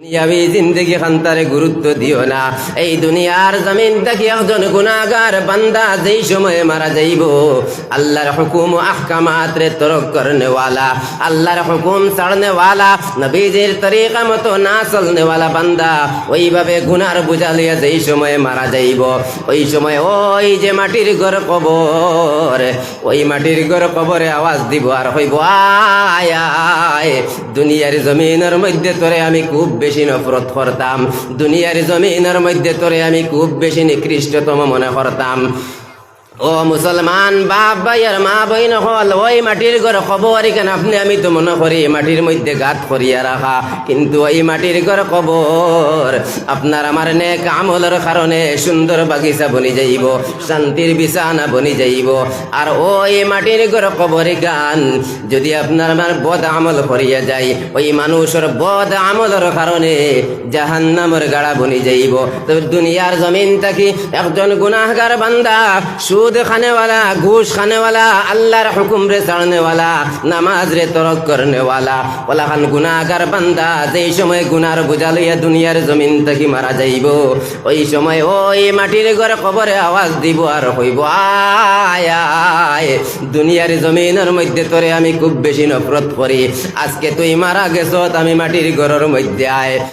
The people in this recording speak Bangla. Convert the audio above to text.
দুনিয়াবি জিন্দগি খান্তারে গুরুত্ব দিও না। এই দুনিয়ার জমিন থেকে একজন গুনাগার বান্দা যেই সময়ে মারা যাইব, আল্লাহর হুকুম আহকামাত রে তরক আল্লাহর হুকুম নবীজির তরিকা মতো না বান্দা, ওইভাবে গুনার বুঝা লইয়া যেই সময়ে মারা যাইব, ওই সময় ওই যে মাটির ঘর কবর, ওই মাটির ঘর কবরে আওয়াজ দিব আর হইব আয়। দুনিয়ার জমিনের মধ্যে তোরে আমি খুব বেশি নফরত করতাম। দুনিয়ার জমিনের মধ্যে তোরে আমি খুব বেশি নিকৃষ্টতম মনে করতাম। ও মুসলমান, বাপ ভাইয়ের মা বইন হল, ওই মাটির ঘর খবর কেন আপনি আমি তো মনে করি মাটির মধ্যে গাত করিয়া রাখা। কিন্তু ওই মাটির ঘর কবর, আপনার আমার নেক আমলের কারণে সুন্দর বাগিচা বনি যাইব, শান্তির বিছানা বনি যাইব। আর ওই মাটির ঘর কবর গান, যদি আপনার আমার বদ আমল করিয়া যায়, ওই মানুষের বদ আমলের কারণে জাহান্নামের গাড়া বনি যাইব। তবে দুনিয়ার জমিন থাকি একজন গুনাহগার বান্দা সুদ খানেওয়ালা, ঘুষ খানেওয়ালা, আল্লাহর হুকুম রে ছাড়নেওয়ালা, নামাজ রে তরক করনেওয়ালা। ওলা খান গুনাহগার বান্দা, যেই সময় গুনার বোঝা লইয়া দুনিয়ার জমিন থাকি মারা যাইব, ওই সময় ওই মাটির ঘরে কবরে আওয়াজ দিব আর হইব, আয় দুনিয়ার জমিনের মধ্যে তোরে আমি খুব বেশি নফরত করি। আজকে তুই মারা গেছত আমি মাটির ঘরের মধ্যে আয়।